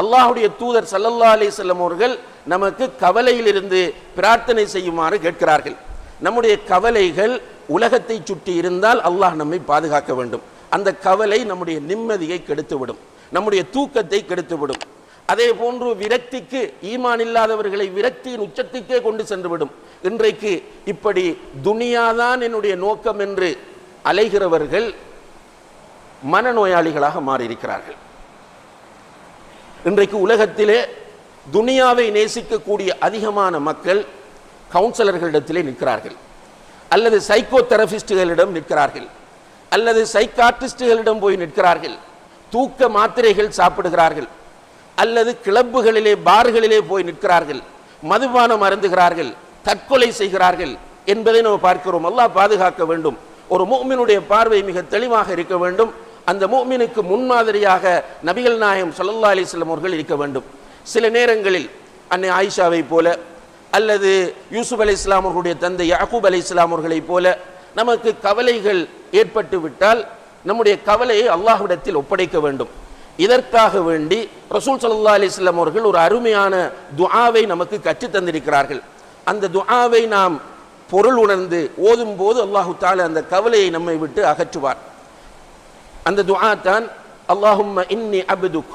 அல்லாஹுடைய தூதர் சல்லல்லா அலிசல்லம் அவர்கள் நமக்கு கவலையிலிருந்து பிரார்த்தனை செய்யுமாறு கேட்கிறார்கள். நம்முடைய கவலைகள் உலகத்தை சுற்றி இருந்தால் அல்லாஹ் நம்மை பாதுகாக்க வேண்டும். அந்த கவலை நம்முடைய நிம்மதியை கெடுத்துவிடும். நம்முடைய தூக்கத்தை கெடுத்துவிடும். அதே போன்று விரக்திக்கு ஈமான் இல்லாதவர்களை விரக்தியின் உச்சத்துக்கே கொண்டு சென்றுவிடும். இன்றைக்கு இப்படி துனியாதான் என்னுடைய நோக்கம் என்று அலைகிறவர்கள் மனநோயாளிகளாக மாறியிருக்கிறார்கள். இன்றைக்கு உலகத்திலே துனியாவை நேசிக்கக்கூடிய அதிகமான மக்கள் கவுன்சிலர்களிடத்திலே நிற்கிறார்கள். அல்லது சைக்கோ தெரபிஸ்டுகளிடம் நிற்கிறார்கள். அல்லது சைக்காட்டிஸ்டுகளிடம் போய் நிற்கிறார்கள். தூக்க மாத்திரைகள் சாப்பிடுகிறார்கள். அல்லது கிளப்புகளிலே பார்களிலே போய் நிற்கிறார்கள். மதுபானம் அருந்துகிறார்கள். தற்கொலை செய்கிறார்கள் என்பதை நம்ம பார்க்கிறோம். அல்லாஹ் பாதுகாக்க வேண்டும். ஒரு மூமினுடைய பார்வை மிக தெளிவாக இருக்க வேண்டும். அந்த மூமினுக்கு முன்மாதிரியாக நபிகள் நாயம் ஸல்லல்லாஹு அலிஸ்லம் அவர்கள் இருக்க வேண்டும். சில நேரங்களில் அன்னை ஆயிஷாவை போல அல்லது யூசுப் அலி இஸ்லாம் அவர்களுடைய தந்தை யாக்கூப் அலி இஸ்லாம் அவர்களைப் போல நமக்கு கவலைகள் ஏற்பட்டு விட்டால் நம்முடைய கவலையை அல்லாஹ்விடத்தில் ஒப்படைக்க வேண்டும். இதற்காக வேண்டி ரசூல் சல்லா அலைஹி அவர்கள் ஒரு அருமையான துஆவை நமக்கு கற்றுத் தந்திருக்கிறார்கள். அந்த துஆவை நாம் பொருள் உணர்ந்து ஓதும் போது அல்லாஹு தாலா அந்த கவலையை நம்மை விட்டு அகற்றுவார். அந்த துஆ தான் அல்லாஹும்ம இன்னி அப்துக்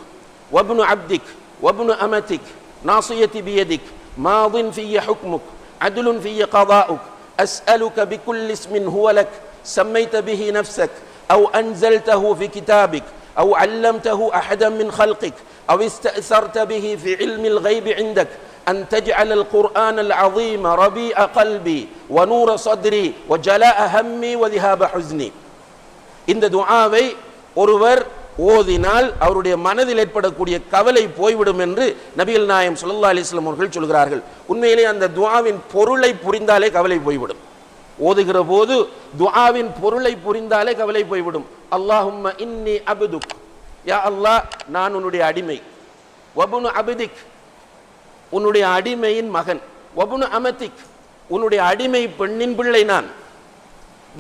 வப்னு அப்திக் வப்னு அமதிக் நாசியதி பியதிக் மாதின் ஃபிய ஹுக்முக் عدل في قضاؤك أسألك بكل اسم هو لك سميت به نفسك أو أنزلته في كتابك أو علمته أحدا من خلقك أو استأثرت به في علم الغيب عندك أن تجعل القرآن العظيم ربيع قلبي ونور صدري وجلاء همي وذهاب حزني இந்த துஆவை ஒருவர் ஓதினால் அவருடைய மனதில் ஏற்படக்கூடிய கவலை போய்விடும் என்று நபிகள் நாயம் சுல்லா அலிஸ்லாம் அவர்கள் சொல்கிறார்கள். உண்மையிலே அந்த துவாவின் பொருளை புரிந்தாலே கவலை போய்விடும். ஓதுகிற போது துவாவின் பொருளை புரிந்தாலே கவலை போய்விடும். அல்லாஹும்ம இன்னி அப்துக். யா அல்லாஹ் நான் உன்னுடைய அடிமை. வபுனு அபிதிக். உன்னுடைய அடிமையின் மகன். வபுனு அமதிக். உன்னுடைய அடிமை பெண்ணின் பிள்ளை நான்.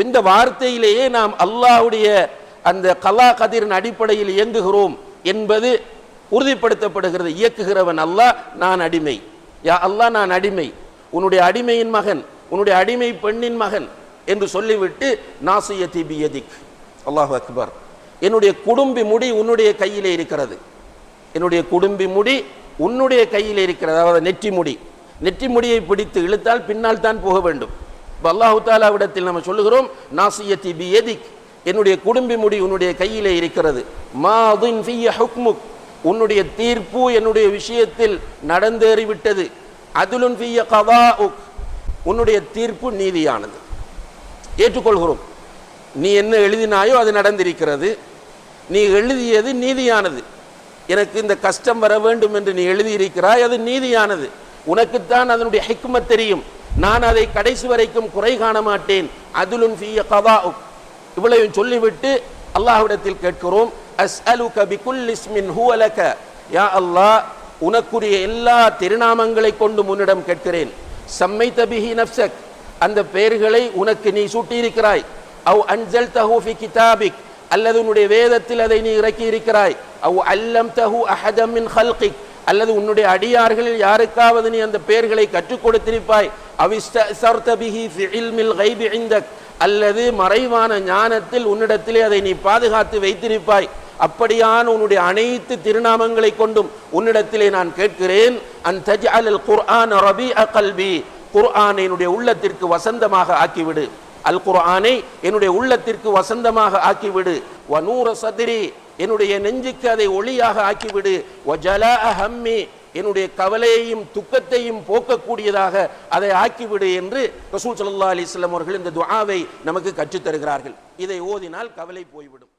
இந்த வார்த்தையிலேயே நாம் அல்லாஹ்வுடைய அந்த கலா கதிரின் அடிப்படையில் இயங்குகிறோம் என்பது உறுதிப்படுத்தப்படுகிறது. இயக்குகிறவன் அல்லாஹ் நான் அடிமை. யா அல்லாஹ் நான் அடிமை. உன்னுடைய அடிமையின் மகன் உன்னுடைய அடிமை பெண்ணின் மகன் என்று சொல்லிவிட்டு நாசியதி பியதிக். அல்லாஹ் அக்பர். என்னுடைய குடும்பி முடி உன்னுடைய கையிலே இருக்கிறது. என்னுடைய குடும்பி முடி உன்னுடைய கையில் இருக்கிறது. அதாவது நெற்றி முடி. நெற்றி முடியை பிடித்து இழுத்தால் பின்னால் தான் போக வேண்டும். இப்போ அல்லாஹு தாலாவிடத்தில் நம்ம சொல்லுகிறோம் நாசியத்தி பி எதிக் என்னுடைய குடும்பி முடி உன்னுடைய கையிலே இருக்கிறது. மாதுன் ஃபிய ஹுக்முக். உன்னுடைய தீர்ப்பு என்னுடைய விஷயத்தில் நடந்தேறிவிட்டது. அதுலுன் ஃபிய கவாஉக் உன்னுடைய தீர்ப்பு நீதியானது. ஏற்றுக்கொள்கிறோம். நீ என்ன எழுதினாயோ அது நடந்திருக்கிறது. நீ எழுதியது நீதியானது. எனக்கு இந்த கஷ்டம் வர வேண்டும் என்று நீ எழுதியிருக்கிறாய் அது நீதியானது. உனக்குத்தான் அதனுடைய ஹிக்மத் தெரியும். நான் அதை கடைசி வரைக்கும் குறை காண மாட்டேன். அதுலுன் ஃபிய கவாஉக் இவ்வளவையும் சொல்லிவிட்டு அல்லாஹ்விடத்தில் கேட்கிறோம் அஸ்அலுக பிகுல் இஸ்மின் அலக யா அல்லாஹ் உனக்குரிய எல்லா திருநாமங்களை கொண்டு உன்னிடம் கேட்கிறேன். சம்மை தபிஹி நப்சக் அந்த பெயர்களை உனக்கு நீ சூட்டியிருக்கிறாய். அவ் அன்சல் தஹூஃபி கிதாபிக். அல்லது உன்னுடைய வேதத்தில் அதை நீ இறக்கி இருக்கிறாய் அவ் அல்லம் தஹூ அஹதம் மின் ஹல்கிக். அல்லது உன்னுடைய அடியார்களில் யாருக்காவது நீ அந்த பெயர்களை கற்றுக் கொடுத்திருப்பாய். இந்தக். அல்லது மறைவான ஞானத்தில் உன்னிடத்திலே அதை நீ பாதுகாத்து வைத்திருப்பாய். அப்படியான உன்னுடைய அனைத்து திருநாமங்களை கொண்டும் உன்னிடத்திலே நான் கேட்கிறேன். அந்த அல் குர்ஆன் ரபி கல்பி. குர்ஆனை என்னுடைய உள்ளத்திற்கு வசந்தமாக ஆக்கிவிடு. அல் குர்ஆனை என்னுடைய உள்ளத்திற்கு வசந்தமாக ஆக்கிவிடு. வனூர சதிரி. என்னுடைய நெஞ்சுக்கு அதை ஒளியாக ஆக்கிவிடு. ஒஜலா ஹம்மி என்னுடைய கவலையையும் துக்கத்தையும் போக்கக்கூடியதாக அதை ஆக்கிவிடு என்று ரசூல் சல்லா அலிஸ்லாம் அவர்கள் இந்த துஆவை நமக்கு கற்றுத் தருகிறார்கள் இதை ஓதினால் கவலை போய்விடும்.